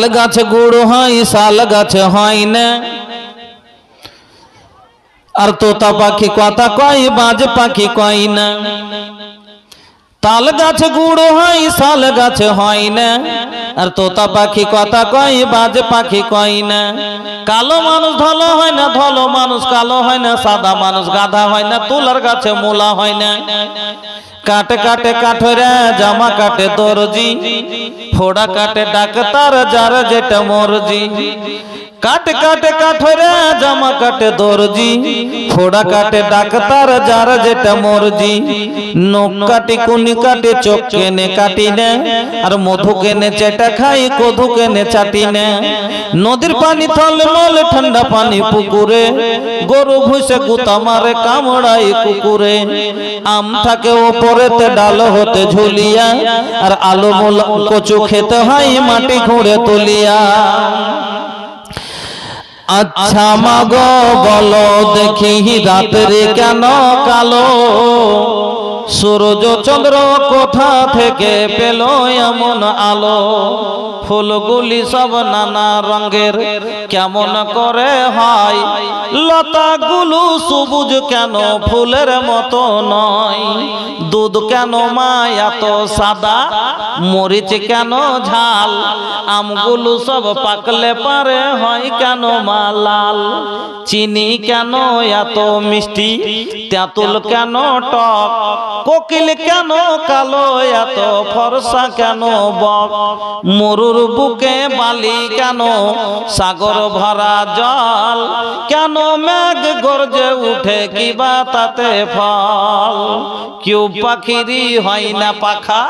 তাল গাছে গুড় হয় শাল গাছে হয় না আর তোতা পাখি কথা কয় বাজ পাখি কয় না তাল গাছে গুড় হয় শাল গাছে হয় না আর তোতা পাখি কথা কয় বাজ পাখি কয় না কালো মানুষ ধলো হয় না ধলো মানুষ কালো হয় না সাদা মানুষ গাধা হয় না তুলার গাছে মূলা হয় না কাটে কাটে কাঠরে, জামা কাটে দর্জি। ফোড়া কাটে ডাক্তার, যার যেটা মরজি। কাটে কাটে কাঠরে, জামা কাটে দর্জি। ফোড়া কাটে ডাক্তার, যার যেটা মরজি। নখ কাটি, কুনি কাটে, চোখ কেনে কাটি না। আর মধু কেনে চেটা খাই, কধু কেনে চাটি না। নদীর পানি থলে মলে, ঠান্ডা পানি পুকুরে। গরু ভুষে গুতা মারে কামড়াই কুকুরে। আম থাকে ওপরেতে ডাল হতে ঝুলিয়া, আর আলু কচু খেতে হয় মাটি ঘুরে তুলিয়া। আচ্ছা মাগো, বলো দেখি রাত্রে কেন কালো? সূর্য চন্দ্র কোথা থেকে পেল এমন আলো? ফুলগুলি সব নানা রঙের। কেমন করে হয়? লতাগুলো সবুজ কেন? ফুলের মতো নয়। দুধ কেন মা এত সাদা? মরিচ কেন ঝাল? আমগুলো সব পাকলে পারে হয় কেন মা লাল? চিনি কেন এত মিষ্টি? তেঁতুল কেন টক? কোকিল কেন কালো? এত ফর্সা কেন বক? মরুর বুকে বালি কেন? সাগর ভরা জল কেন? মেঘ গর্জে উঠে কিবা তাতে ফল? কেউ পাখিরি হয় না পাখা?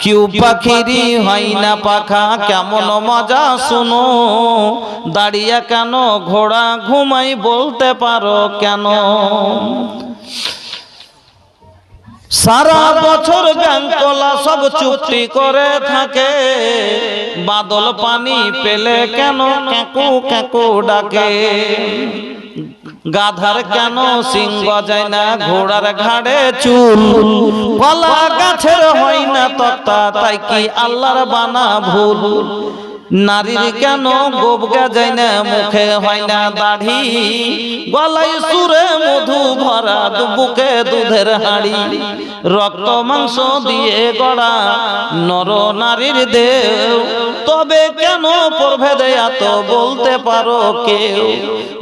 কেউ পাখিরি হয় না পাখা? কেমন মজা শুনো? দাঁড়িয়ে কেন ঘোড়া ঘুমাই বলতে পারো কেন? সারা বছর ব্যাংকলা সব চুক্তি করে থাকে। বাদল পানি পেলে কেন ক্যাকু ক্যাকু ডাকে? গাধার কেন সিংহ যায় না? ঘোড়ার ঘাড়ে চুল। কলা গাছের হয় না তক্তা। তাই কি আল্লাহর বানা ভুল? নারীর কেন গোবগা যায় না? মুখে হয় না দাড়ি? গলায় সুরে মধু ভরা বুকে দুধের হাড়ি। রক্ত মাংস দিয়ে গড়া নর নারীর দেও। তবে কেন প্রভেদে এত বলতে পারো কেউ?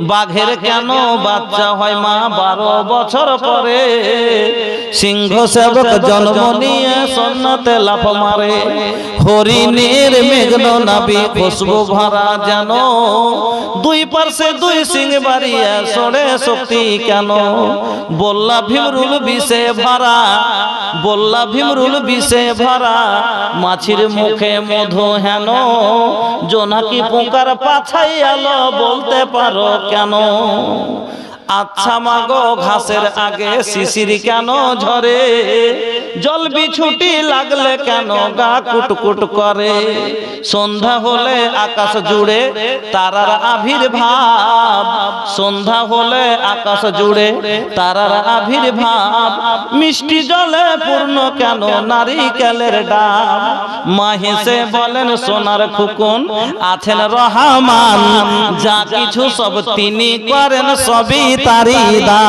বাঘের কেন বাচ্চা হয় মা? বারো বছর পরে সিংহ সেবক জন্ম নিয়ে সন্ন্যতে লাফ মারে। হরিণের মেঘন নাবি খুশবু ভরা যেন দুই পার্শ্বে দুই সিং বাড়িয়া সরে শক্তি কেন? বললা ভীমরুল বিষে ভরা, বললা ভীমরুল বিষে ভরা, মাছির মুখে মধু হেন? জোনাকি পোকার পাছাই আলো বলতে পারো কেন? আচ্ছা মাগো, ঘাসের আগে শিশির কেন ঝরে? জল বিছুটি লাগলে কেন গা কুটকুট করে? সন্ধ্যা হলে আকাশ জুড়ে তারার আবির্ভাব। সন্ধ্যা হলে আকাশ জুড়ে তারার আবির্ভাব। মিষ্টি জলে পূর্ণ কেন নারিকেলের ডাব? মাহেসে বলেন, সোনার খুকুন আছেন রহমান। যা কিছু সব তিনি করেন, সবই তারি দা